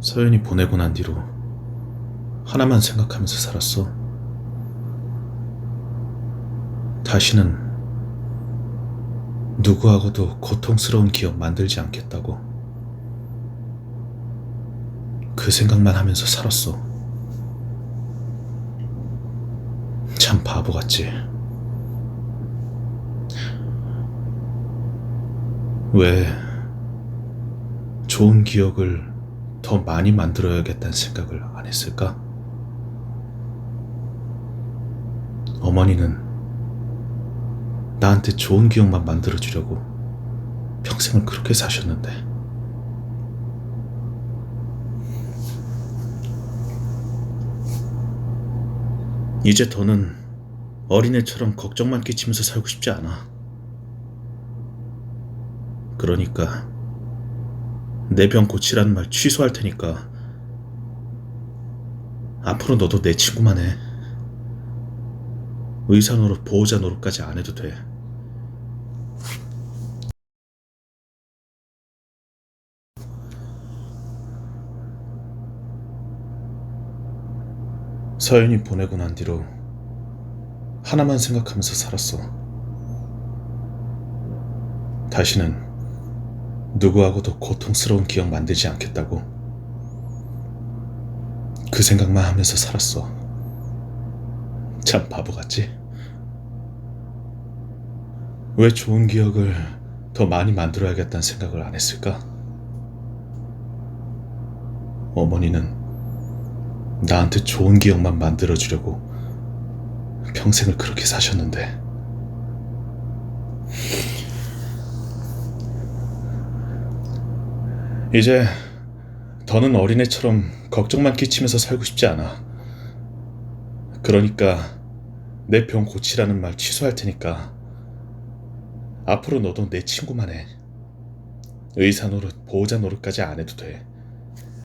서연이 보내고 난 뒤로 하나만 생각하면서 살았어. 다시는 누구하고도 고통스러운 기억 만들지 않겠다고. 그 생각만 하면서 살았어. 참 바보 같지. 왜 좋은 기억을 더 많이 만들어야겠다는 생각을 안 했을까? 어머니는 나한테 좋은 기억만 만들어주려고 평생을 그렇게 사셨는데. 이제 더는 어린애처럼 걱정만 끼치면서 살고 싶지 않아. 그러니까 내 병 고치라는 말 취소할 테니까 앞으로 너도 내 친구만 해. 의사 노릇, 보호자 노릇까지 안 해도 돼. 서연이 보내고 난 뒤로 하나만 생각하면서 살았어. 다시는 누구하고도 고통스러운 기억 만들지 않겠다고. 그 생각만 하면서 살았어. 참 바보 같지? 왜 좋은 기억을 더 많이 만들어야겠다는 생각을 안 했을까? 어머니는 나한테 좋은 기억만 만들어주려고 평생을 그렇게 사셨는데. 이제 더는 어린애처럼 걱정만 끼치면서 살고 싶지 않아. 그러니까 내 병 고치라는 말 취소할 테니까 앞으로 너도 내 친구만 해. 의사 노릇, 보호자 노릇까지 안 해도 돼.